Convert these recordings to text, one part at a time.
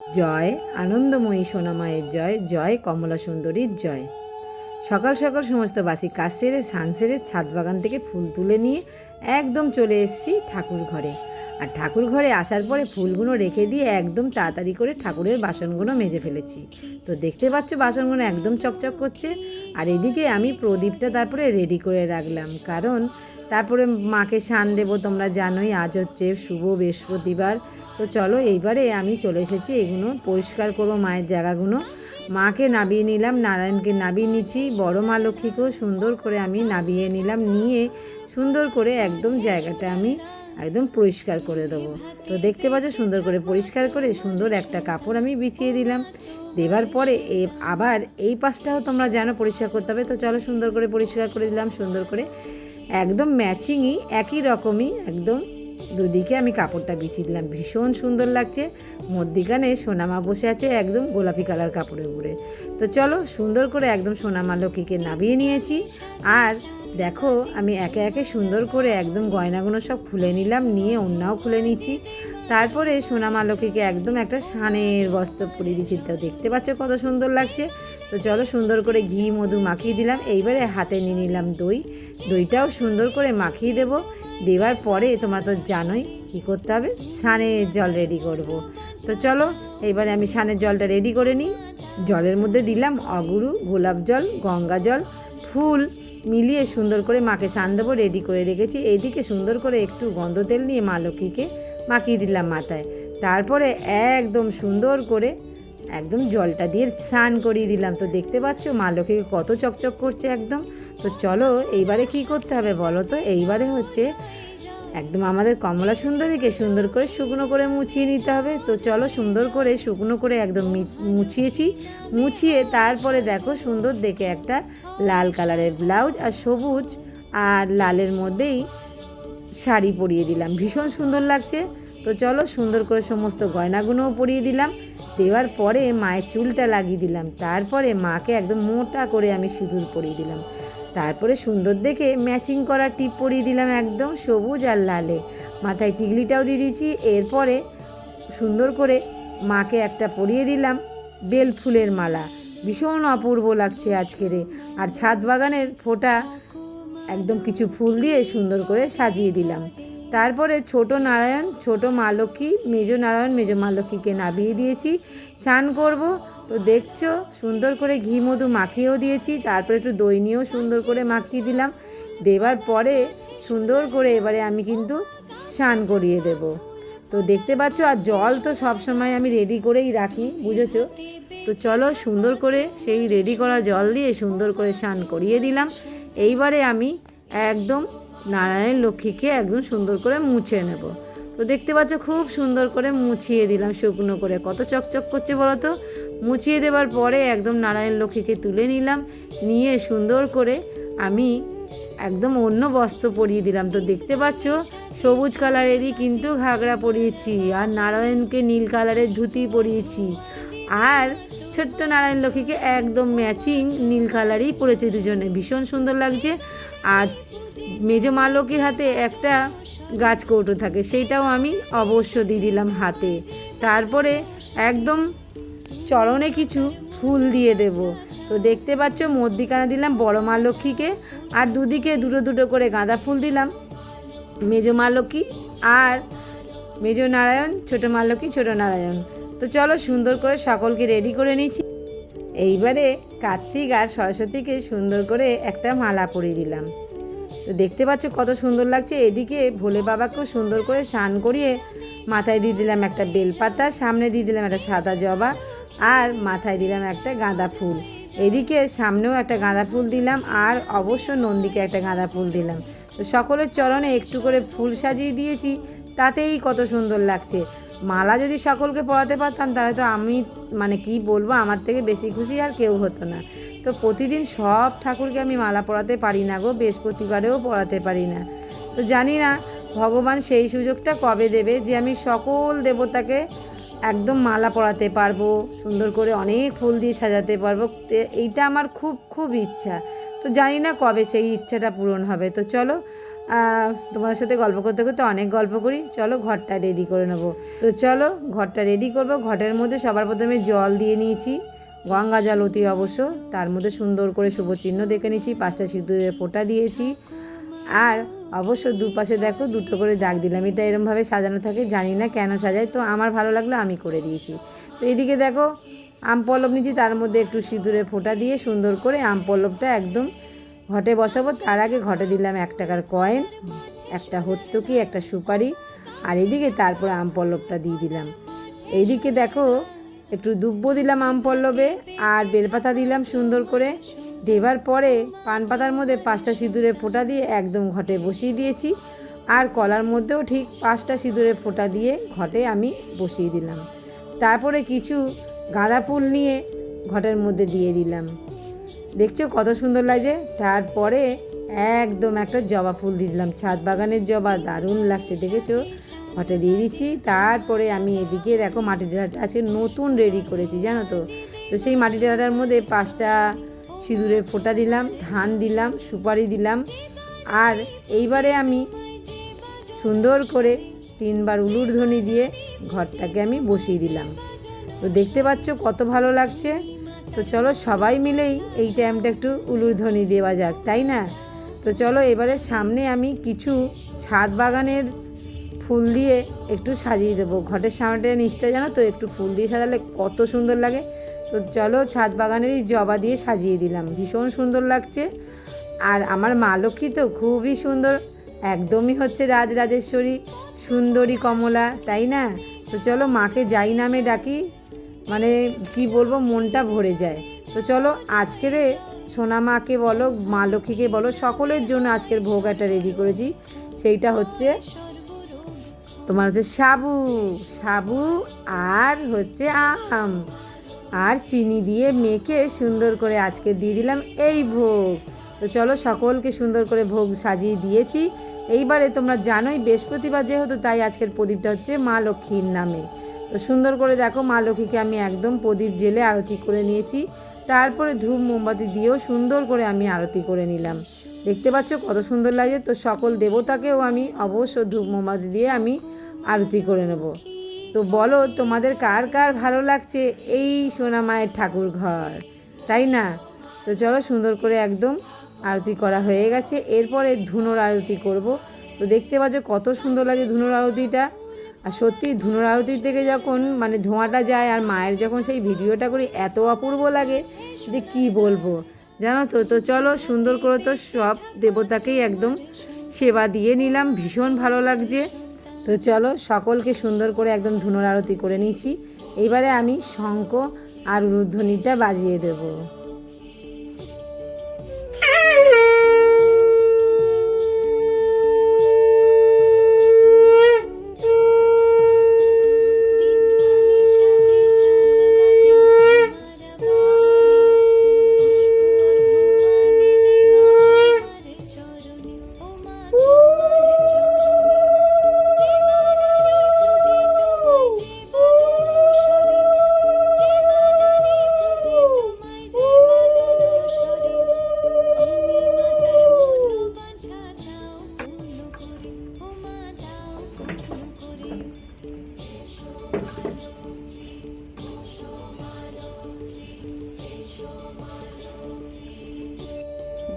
জয় আনন্দময়ী সোনামায়ের জয় জয় কমলা সুন্দরীর জয়। সকাল সকাল সমস্ত বাসি কাজ সেরে সান সেরে ছাদ বাগান থেকে ফুল তুলে নিয়ে একদম চলে এসেছি ঠাকুর ঘরে। আর ঠাকুর ঘরে আসার পরে ফুলগুলো রেখে দিয়ে একদম তাড়াতাড়ি করে ঠাকুরের বাসনগুলো মেজে ফেলেছি। তো দেখতে পাচ্ছ বাসনগুলো একদম চকচক করছে। আর এদিকে আমি প্রদীপটা তারপরে রেডি করে রাখলাম। কারণ তারপরে মাকে শান দেবো তোমরা জানোই, আজ হচ্ছে শুভ বৃহস্পতিবার। তো চলো এইবারে আমি চলে এসেছি এগুলো পরিষ্কার করব মায়ের জায়গাগুলো মাকে নাবিয়ে নিলাম, নারায়ণকে নাবিয়ে নিচ্ছি, বড় মা লক্ষ্মীকেও সুন্দর করে আমি নাবিয়ে নিলাম, নিয়ে সুন্দর করে একদম জায়গাটা আমি একদম পরিষ্কার করে দেবো। তো দেখতে পাচ্ছ সুন্দর করে পরিষ্কার করে সুন্দর একটা কাপড় আমি বিছিয়ে দিলাম। দেবার পরে এ আবার এই পাশটাও তোমরা জানো পরিষ্কার করতে হবে, তো চলো সুন্দর করে পরিষ্কার করে দিলাম, সুন্দর করে একদম ম্যাচিংই একই রকমই, একদম দুদিকে আমি কাপড়টা বিছিয়ে দিলাম। ভীষণ সুন্দর লাগছে। মধ্যিখানে সোনামা বসে আছে একদম গোলাপি কালার কাপড়ের উপরে। তো চলো সুন্দর করে একদম সোনামা লক্ষ্মীকে নামিয়ে নিয়েছি। আর দেখো আমি একে একে সুন্দর করে একদম গয়নাগুলো সব খুলে নিলাম, নিয়ে অন্যাও খুলে নিচ্ছি। তারপরে সোনামা লক্ষ্মীকে একদম একটা সানের বস্ত্র পরিয়ে দিচ্ছি। তো দেখতে পাচ্ছ কত সুন্দর লাগছে। তো চলো সুন্দর করে ঘি, মধু মাখিয়ে দিলাম। এইবারে হাতে নিয়ে নিলাম দই। দইটাও সুন্দর করে মাখিয়ে দেবো। দেওয়ার পরে তোমরা তো জানোই কী করতে হবে। সানের জল রেডি করব। তো চলো, এবারে আমি সানের জলটা রেডি করে নিই। জলের মধ্যে দিলাম অগুরু, গোলাপ জল, গঙ্গা জল, ফুল মিলিয়ে সুন্দর করে মাকে সান দেবো রেডি করে রেখেছি। এইদিকে সুন্দর করে একটু গন্ধ তেল নিয়ে মা লক্ষ্মীকে মাখিয়ে দিলাম মাথায়। তারপরে একদম সুন্দর করে একদম জলটা দিয়ে স্নান করিয়ে দিলাম। তো দেখতে পাচ্ছ মা লক্ষ্মীকে কত চকচক করছে একদম। তো চলো, এইবারে কি করতে হবে বলো তো? এইবারে হচ্ছে একদম আমাদের কমলা সুন্দরীকে সুন্দর করে শুকনো করে মুছিয়ে নিতে হবে। তো চলো, সুন্দর করে শুকনো করে একদম মুছিয়েছি। মুছিয়ে তারপরে দেখো, সুন্দর দেখে একটা লাল কালারের ব্লাউজ আর সবুজ আর লালের মধ্যেই শাড়ি পরিয়ে দিলাম। ভীষণ সুন্দর লাগছে। তো চলো, সুন্দর করে সমস্ত গয়নাগুলোও পরিয়ে দিলাম। দেওয়ার পরে মায়ের চুলটা লাগিয়ে দিলাম। তারপরে মাকে একদম মোটা করে আমি সিঁদুর পরিয়ে দিলাম। তারপরে সুন্দর দেখে ম্যাচিং করা টিপ পরিয়ে দিলাম একদম সবুজ আর লালে। মাথায় টিকলিটাও দিয়ে দিয়েছি, এরপরে সুন্দর করে মাকে একটা পরিয়ে দিলাম বেল ফুলের মালা। ভীষণ অপূর্ব লাগছে আজকের। আর ছাদ বাগানের ফোটা একদম কিছু ফুল দিয়ে সুন্দর করে সাজিয়ে দিলাম। তারপরে ছোট নারায়ণ, ছোট মা লক্ষ্মী, মেজ নারায়ণ, মেজ মা লক্ষ্মীকে নাবিয়ে দিয়েছি। স্নান করব তো দেখছ, সুন্দর করে ঘি, মধু মাখিয়েও দিয়েছি, তারপরে একটু দই নিয়েও সুন্দর করে মাখিয়ে দিলাম। দেবার পরে সুন্দর করে এবারে আমি কিন্তু স্নান করিয়ে দেব। তো দেখতে পাচ্ছ, আর জল তো সব সময় আমি রেডি করেই রাখি, বুঝেছ? তো চলো, সুন্দর করে সেই রেডি করা জল দিয়ে সুন্দর করে স্নান করিয়ে দিলাম। এইবারে আমি একদম নারায়ণ লক্ষ্মীকে একদম সুন্দর করে মুছে নেব। তো দেখতে পাচ্ছ, খুব সুন্দর করে মুছিয়ে দিলাম শুকনো করে। কত চকচক করছে বলো তো? মুছিয়ে দেওয়ার পরে একদম নারায়ণ লক্ষ্মীকে তুলে নিলাম, নিয়ে সুন্দর করে আমি একদম অন্য বস্ত্র পরিয়ে দিলাম। তো দেখতে পাচ্ছ, সবুজ কালারেরই কিন্তু ঘাগরা পরিয়েছি আর নারায়ণকে নীল কালারের ধুতি পরিয়েছি। আর ছোট্ট নারায়ণ লক্ষ্মীকে একদম ম্যাচিং নীল কালারই পরেছে দুজনে। ভীষণ সুন্দর লাগছে। আর মেজ মা লক্ষ্মীর হাতে একটা গাছ কৌটো থাকে সেইটাও আমি অবশ্য দিয়ে দিলাম হাতে। তারপরে একদম চরণে কিছু ফুল দিয়ে দেব। তো দেখতে পাচ্ছ, মধ্যিখানে দিলাম বড় মা লক্ষ্মীকে, আর দুদিকে দুটো দুটো করে গাঁদা ফুল দিলাম। মেজ মা লক্ষ্মী আর মেজ নারায়ণ, ছোট মা লক্ষ্মী, ছোট নারায়ণ। তো চলো সুন্দর করে সকলকে রেডি করে নিচ্ছি। এইবারে কার্তিক আর সরস্বতীকে সুন্দর করে একটা মালা পরিয়ে দিলাম। তো দেখতে পাচ্ছ কত সুন্দর লাগছে। এদিকে ভোলে বাবাকেও সুন্দর করে স্নান করিয়ে মাথায় দিয়ে দিলাম একটা বেলপাতা, সামনে দিয়ে দিলাম একটা সাদা জবা আর মাথায় দিলাম একটা গাঁদা ফুল। এদিকে সামনেও একটা গাঁদা ফুল দিলাম আর অবশ্য নন্দীকে একটা গাঁদা ফুল দিলাম। তো সকলের চরণে একটু করে ফুল সাজিয়ে দিয়েছি, তাতেই কত সুন্দর লাগছে। মালা যদি সকলকে পড়াতে পারতাম, তাহলে তো আমি মানে কি বলব, আমার থেকে বেশি খুশি আর কেউ হতো না। তো প্রতিদিন সব ঠাকুরকে আমি মালা পড়াতে পারি না গো, বৃহস্পতিবারেও পড়াতে পারি না। তো জানি না, ভগবান সেই সুযোগটা কবে দেবে যে আমি সকল দেবতাকে একদম মালা পরাতে পারব সুন্দর করে অনেক ফুল দিয়ে সাজাতে পারব। এইটা আমার খুব খুব ইচ্ছা। তো জানি না কবে সেই ইচ্ছাটা পূরণ হবে। তো চলো আহ, তোমাদের সাথে গল্প করতে করতে অনেক গল্প করি। চলো ঘরটা রেডি করে নেব। তো চলো ঘরটা রেডি করব। ঘটের মধ্যে সবার প্রথমে জল দিয়ে নিয়েছি। গঙ্গা জল অতি অবশ্য। তার মধ্যে সুন্দর করে শুভ চিহ্ন দেখে নিয়েছি। পাঁচটা সিঁদুরের ফোঁটা দিয়েছি। আর অবশ্য দুপাশে দেখো দুটো করে দাগ দিলাম। এটা এরমভাবে সাজানো থাকে, জানি না কেন সাজায়, তো আমার ভালো লাগল, আমি করে দিয়েছি। তো এদিকে দেখো, আম পল্লব নিয়েছি তার মধ্যে একটু সিঁদুরে ফোঁটা দিয়ে সুন্দর করে আম পল্লবটা একদম ঘটে বসাবো। তার আগে ঘটে দিলাম এক টাকার কয়েন, একটা হত্যকি একটা সুপারি, আর এদিকে তারপরে আম পল্লবটা দিয়ে দিলাম। এইদিকে দেখো, একটু দুব্ব দিলাম আম পল্লবে, আর বেলপাতা দিলাম সুন্দর করে। দেবার পরে পান পাতার মধ্যে পাঁচটা সিঁদুরে ফোঁটা দিয়ে একদম ঘটে বসিয়ে দিয়েছি। আর কলার মধ্যেও ঠিক পাঁচটা সিঁদুরে ফোঁটা দিয়ে ঘটে আমি বসিয়ে দিলাম। তারপরে কিছু গাঁদা ফুল নিয়ে ঘটের মধ্যে দিয়ে দিলাম। দেখছ কত সুন্দর লাগছে? তারপরে একদম একটা জবা ফুল দিয়ে দিলাম। ছাদ বাগানের জবা, দারুণ লাগছে, দেখেছ? ঘটে দিয়ে দিচ্ছি। তারপরে আমি এদিকে দেখো মাটি ডালাটা আজকে নতুন রেডি করেছি, জানো তো? তো সেই মাটি ডালাটার মধ্যে পাঁচটা সিঁদুরের ফোঁটা দিলাম, ধান দিলাম, সুপারি দিলাম। আর এইবারে আমি সুন্দর করে তিনবার উলুর ধ্বনি দিয়ে ঘরটাকে আমি বসিয়ে দিলাম। তো দেখতে পাচ্ছ কত ভালো লাগছে। তো চলো সবাই মিলেই এই টাইমটা একটু উলুর ধ্বনি দেওয়া যাক, তাই না? তো চলো এবারে সামনে আমি কিছু ছাদ বাগানের ফুল দিয়ে একটু সাজিয়ে দেবো। ঘটের সামনেটা নিচটা জানো তো? একটু ফুল দিয়ে সাজালে কত সুন্দর লাগে। তো চলো ছাদ বাগানেরই জবা দিয়ে সাজিয়ে দিলাম। ভীষণ সুন্দর লাগছে। আর আমার মা লক্ষ্মী তো খুবই সুন্দর। একদমই হচ্ছে রাজরাজেশ্বরী, সুন্দরী কমলা, তাই না? তো চলো মাকে যাই নামে ডাকি। মানে কি বলব, মনটা ভরে যায়। তো চলো আজকের সোনা মাকে বলো, মা লক্ষ্মীকে বলো, সকলের জন্য আজকের ভোগ একটা রেডি করেছি। সেইটা হচ্ছে তোমার হচ্ছে সাবু সাবু আর হচ্ছে আম। আর চিনি দিয়ে মেখে সুন্দর করে আজকে দিয়ে দিলাম এই ভোগ। তো চলো সকলকে সুন্দর করে ভোগ সাজিয়ে দিয়েছি। এইবারে তোমরা জানোই, বৃহস্পতিবার যেহেতু, তাই আজকের প্রদীপটা হচ্ছে মা লক্ষ্মীর নামে। তো সুন্দর করে দেখো, মা লক্ষ্মীকে আমি একদম প্রদীপ জেলে আরতি করে নিয়েছি। তারপরে ধূপ, মোমবাতি দিয়েও সুন্দর করে আমি আরতি করে নিলাম। দেখতে পাচ্ছ কত সুন্দর লাগে তো সকল দেবতাকেও আমি অবশ্য ধূপ, মোমবাতি দিয়ে আমি আরতি করে নেব। তো বলো, তোমাদের কার কার ভালো লাগছে এই সোনা মায়ের ঠাকুর ঘর? তাই না? তো চলো সুন্দর করে একদম আরতি করা হয়ে গেছে। এরপরে ধুনোর আরতি করব। তো দেখতে পাচ্ছ কত সুন্দর লাগে ধুনোর আরতিটা। আর সত্যি ধুনোর আরতি থেকে যখন মানে ধোঁয়াটা যায় আর মায়ের যখন সেই ভিডিওটা করি, এত অপূর্ব লাগে যে কি বলব। জানো তো? তো চলো সুন্দর করে তো সব দেবতাকেই একদম সেবা দিয়ে নিলাম। ভীষণ ভালো লাগছে। তো চলো সকলকে সুন্দর করে একদম ধুনোর আরতি করে নিয়েছি। এইবারে আমি শঙ্খ আর রুদ্ধনিটা বাজিয়ে দেবো।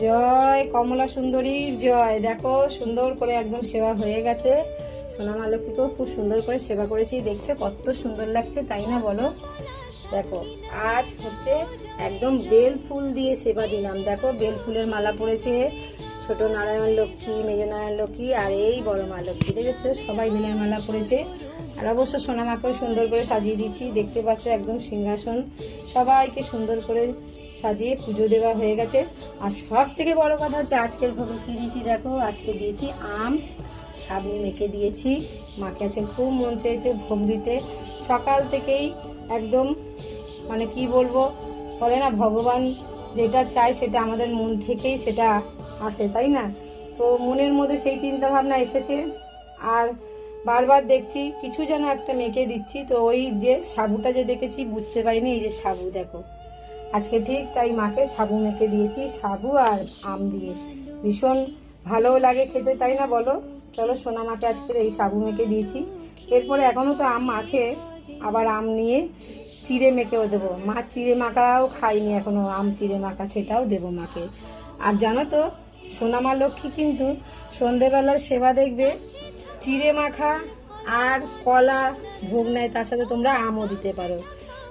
জয় কমলা সুন্দরীর জয়। দেখো, সুন্দর করে একদম সেবা হয়ে গেছে। সোনা মা লক্ষ্মীকেও খুব সুন্দর করে সেবা করেছি। দেখছ, কত সুন্দর লাগছে, তাই না বলো? দেখো, আজ হচ্ছে একদম বেল ফুল দিয়ে সেবা দিলাম। দেখো, বেল ফুলের মালা পড়েছে। ছোট নারায়ণ লক্ষ্মী, মেজ নারায়ণ লক্ষ্মী, আর এই বড় মা লক্ষ্মী। দেখেছ, সবাই বেলের মালা পড়েছে। আর অবশ্য সোনামাকেও সুন্দর করে সাজিয়ে দিচ্ছি। দেখতে পাচ্ছ, একদম সিংহাসন। সবাইকে সুন্দর করে সাজিয়ে পুজো দেওয়া হয়ে গেছে। আর সব থেকে বড় কথা হচ্ছে আজকের ভোগে কী দিয়েছি দেখো, আজকে দিয়েছি আম সাবু মেখে দিয়েছি। মাকে আছে খুব মন চেয়েছে ভোগ দিতে। সকাল থেকেই একদম মানে কি বলব, বলে না, ভগবান যেটা চায় সেটা আমাদের মন থেকেই সেটা আসে, তাই না? তো মনের মধ্যে সেই চিন্তা ভাবনা এসেছে। আর বারবার দেখছি কিছু যেন একটা মেখে দিচ্ছি। তো ওই যে সাবুটা যে দেখেছি, বুঝতে পারিনি, এই যে সাবু, দেখো। আজকে ঠিক তাই মাকে সাবু মেখে দিয়েছি, সাবু আর আম দিয়ে। ভীষণ ভালোও লাগে খেতে, তাই না বলো? চলো সোনা মাকে আজকে এই সাবু মেখে দিয়েছি। এরপরে এখনও তো আম আছে, আবার আম নিয়ে চিড়ে মেখেও দেবো। মাছ চিড়ে মাখাও খাইনি এখনও আম চিড়ে মাখা সেটাও দেবো মাকে। আর জানো তো, সোনামা লক্ষ্মী কিন্তু সন্ধেবেলার সেবা দেখবে, চিড়ে মাখা আর কলা ভোগ নেয়, তার সাথে তোমরা আমও দিতে পারো।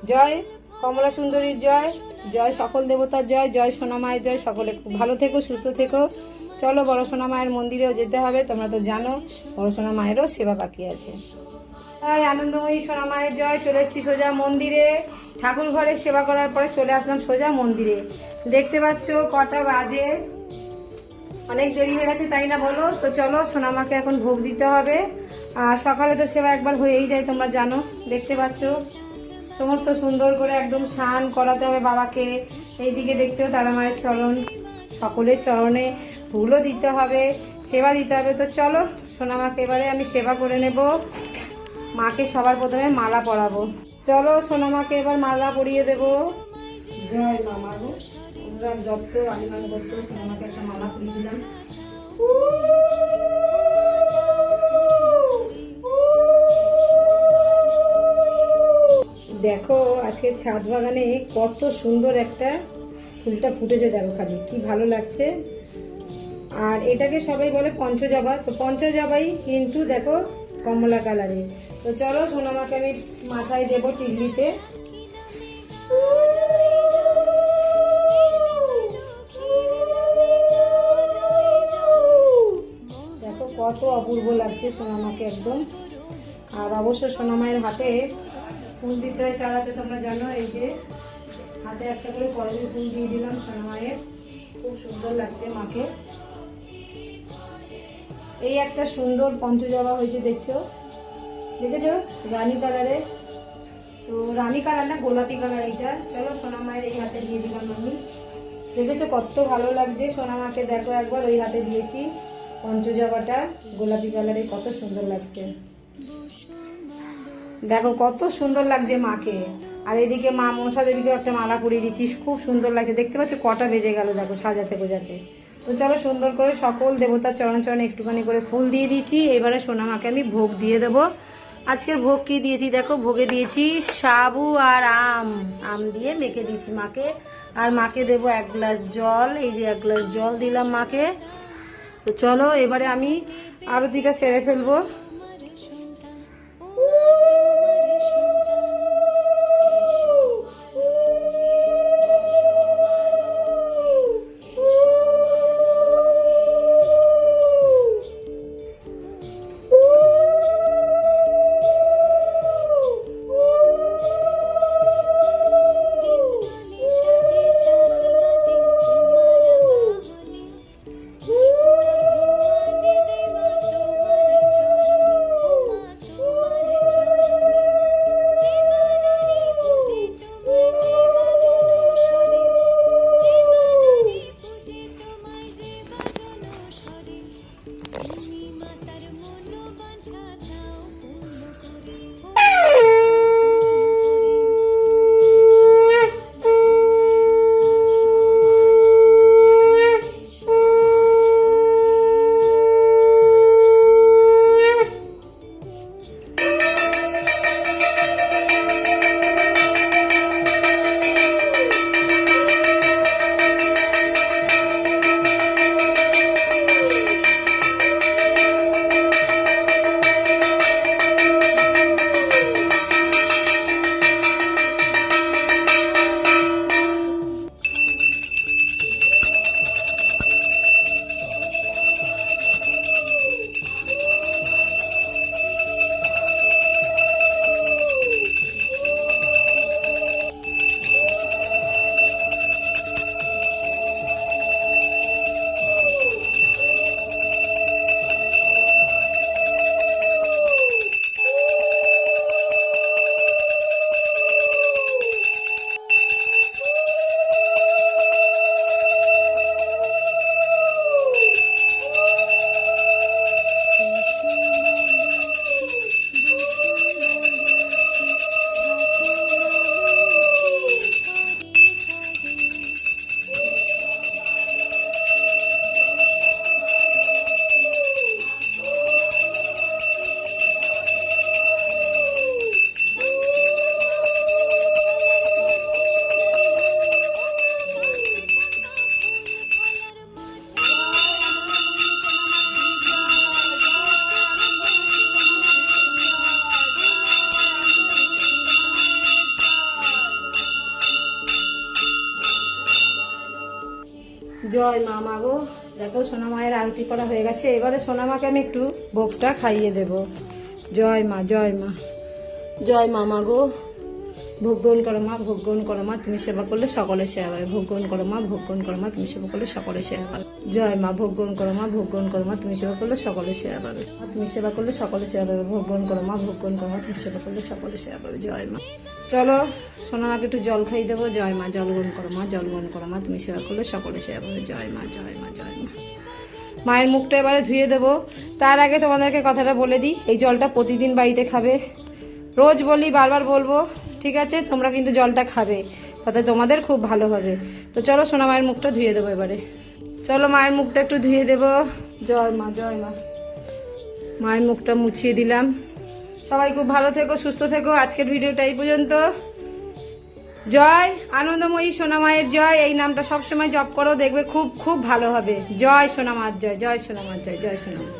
জয় কমলা সুন্দরীর জয় জয় সকল দেবতার জয় জয় সোনামায়ের জয়। সকলে ভালো থেকো, সুস্থ থেকো। চলো বড় সোনা মায়ের মন্দিরেও যেতে হবে, তোমরা তো জানো, বড় সোনা মায়েরও সেবা বাকি আছে। তাই আনন্দময়ী সোনা মায়ের জয়, চলে এসেছি সোজা মন্দিরে। ঠাকুর ঘরে সেবা করার পরে চলে আসলাম সোজা মন্দিরে। দেখতে পাচ্ছ কটা বাজে। অনেক দেরি হয়ে গেছে, তাই না বলো? তো চলো সোনামাকে এখন ভোগ দিতে হবে। আর সকালে তো সেবা একবার হয়েই যায়, তোমরা জানো। দেখতে পাচ্ছ? সমস্ত সুন্দর করে একদম স্নান করাতে হবে বাবাকে। এইদিকে দেখছ তারা মায়ের চরণ। সকলের চরণে ফুলও দিতে হবে, সেবা দিতে হবে। তো চলো সোনামাকে এবারে আমি সেবা করে নেব। মাকে সবার প্রথমে মালা পরাবো। চলো সোনামাকে এবার মালা পরিয়ে দেব। জয় মা মাগো। আমরা যত আলিমান করতো সোনামাকে একটা মালা পরিয়ে দিলাম। দেখো, আজকে ছাদ বাগানে কত সুন্দর একটা ফুলটা ফুটেছে দেখো খালি, কি ভালো লাগছে। আর এটাকে সবাই বলে পঞ্চজবা তো পঞ্চজবাই কিন্তু দেখো কমলা কালারে তো চলো সোনামাকে আমি মাথায় দেবো টিকলিতে। দেখো কত অপূর্ব লাগছে সোনামাকে একদম। আর অবশ্য সোনামায়ের হাতে ফুল দিতে হয় চালাতে তোমরা জানো এই যে হাতে একটা করে কলেজে ফুল দিয়ে দিলাম সোনামায়ের খুব সুন্দর লাগছে মাকে। এই একটা সুন্দর পঞ্চজবা হয়েছে, দেখছ? দেখেছ? রানী কালারে। তো রানী কালার না, গোলাপি কালার এইটা। চলো সোনা মায়ের এই হাতে দিয়ে দিলাম আমি। দেখেছ কত ভালো লাগছে সোনা মাকে, দেখো একবার, ওই হাতে দিয়েছি পঞ্চজবাটা। গোলাপি কালারে কত সুন্দর লাগছে। দেখো, কত সুন্দর লাগছে মাকে। আর এদিকে মা মনসা দেবীকে একটা মালা পরিয়ে দিচ্ছি, খুব সুন্দর লাগছে। দেখতে পাচ্ছ কটা বেজে গেল, দেখো, সাজাতে গোজাতে। তো চলো সুন্দর করে সকল দেবতার চরণ চরণে একটুখানি করে ফুল দিয়ে দিচ্ছি। এবারে সোনা মাকে আমি ভোগ দিয়ে দেবো। আজকের ভোগ কি দিয়েছি দেখো? ভোগে দিয়েছি সাবু আর আম। আম দিয়ে মেখে দিয়েছি মাকে। আর মাকে দেবো এক গ্লাস জল। এই যে এক গ্লাস জল দিলাম মাকে। তো চলো, এবারে আমি আরতিটা সেরে ফেলব। দেখো সোনা মায়ের আংটি করা হয়ে গেছে। এবারে সোনা মাকে আমি একটু ভোগটা খাইয়ে দেব। জয় মা জয় মা। জয় মামা গো। ভোগ গ্রহণ করো মা ভোগ গ্রহণ করো মা তুমি সেবা করলে সকলে সেবা পাবে ভোগ গ্রহণ করো মা ভোগ গ্রহণ করো মা তুমি সেবা করলে সকলে সেবা পাবে জয় মা ভোগ গ্রহণ করো মা ভোগ গ্রহণ করো মা তুমি সেবা করলে সকলে সেবা পাবে তুমি সেবা করলে সকলে সেবা পাবে ভোগ গ্রহণ করো মা ভোগ গ্রহণ করো মা তুমি সেবা করলে সকলে সেবা পাবে জয় মা চলো সোনা মাকে একটু জল খাইয়ে দেবো জয় মা জল গ্রহণ করো মা জল গ্রহণ করো মা তুমি সেবা করলে সকলে সেবা পাবে জয় মা জয় মা জয় মা মায়ের মুখটা এবারে ধুয়ে দেবো তার আগে তোমাদেরকে কথাটা বলে দিই এই জলটা প্রতিদিন বাড়িতে খাবে রোজ বলি বারবার বলব ঠিক আছে? তোমরা কিন্তু জলটা খাবে, তাতে তোমাদের খুব ভালো হবে। তো চলো সোনা মায়ের মুখটা ধুয়ে দেবো এবারে। চলো মায়ের মুখটা একটু ধুয়ে দেবো। জয় মা জয় মা। মায়ের মুখটা মুছিয়ে দিলাম। সবাই খুব ভালো থেকো, সুস্থ থেকো। আজকের ভিডিওটা এই পর্যন্ত। জয় আনন্দময়ী সোনা মায়ের জয়। এই নামটা সবসময় জপ করো, দেখবে খুব খুব ভালো হবে। জয় সোনা মার জয় জয় সোনা মার জয় জয় সোনা মা।